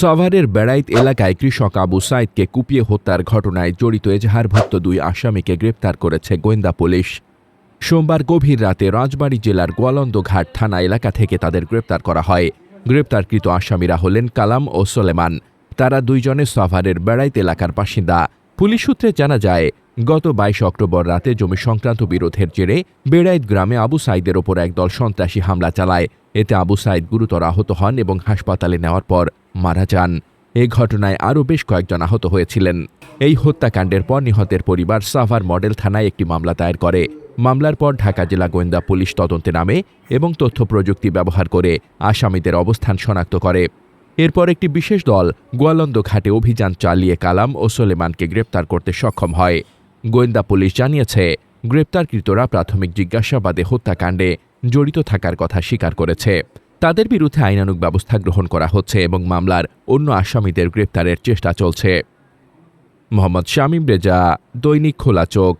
সাভারের বেড়াইত এলাকায় কৃষক আবু সাইদকে কুপিয়ে হত্যার ঘটনায় জড়িত এজাহারভুক্ত দুই আসামিকে গ্রেপ্তার করেছে গোয়েন্দা পুলিশ। সোমবার গভীর রাতে রাজবাড়ী জেলার গোয়ালন্দঘাট থানা এলাকা থেকে তাদের গ্রেপ্তার করা হয়। গ্রেপ্তারকৃত আসামিরা হলেন কালাম ও সোলেমান। তারা দুইজনে সাভারের বেড়াইত এলাকার বাসিন্দা। পুলিশ সূত্রে জানা যায়, গত বাইশ অক্টোবর রাতে জমি সংক্রান্ত বিরোধের জেরে বেড়াইত গ্রামে আবু সাইদের ওপর একদল সন্ত্রাসী হামলা চালায়। এতে আবু সাইদ গুরুতর আহত হন এবং হাসপাতালে নেওয়ার পর মারা যান। এ ঘটনায় আরও বেশ কয়েকজন আহত হয়েছিলেন। এই হত্যাকাণ্ডের পর নিহতের পরিবার সাভার মডেল থানায় একটি মামলা দায়ের করে। মামলার পর ঢাকা জেলা গোয়েন্দা পুলিশ তদন্তে নামে এবং তথ্য প্রযুক্তি ব্যবহার করে আসামিদের অবস্থান শনাক্ত করে। এরপর একটি বিশেষ দল গোয়ালন্দ ঘাটে অভিযান চালিয়ে কালাম ও সোলেমানকে গ্রেপ্তার করতে সক্ষম হয়। গোয়েন্দা পুলিশ জানিয়েছে, গ্রেপ্তারকৃতরা প্রাথমিক জিজ্ঞাসাবাদে হত্যাকাণ্ডে জড়িত থাকার কথা স্বীকার করেছে। তাদের বিরুদ্ধে আইনানুগ ব্যবস্থা গ্রহণ করা হচ্ছে এবং মামলার অন্য আসামিদের গ্রেপ্তারের চেষ্টা চলছে। মোহাম্মদ শামীম রেজা, দৈনিক খোলা চোখ।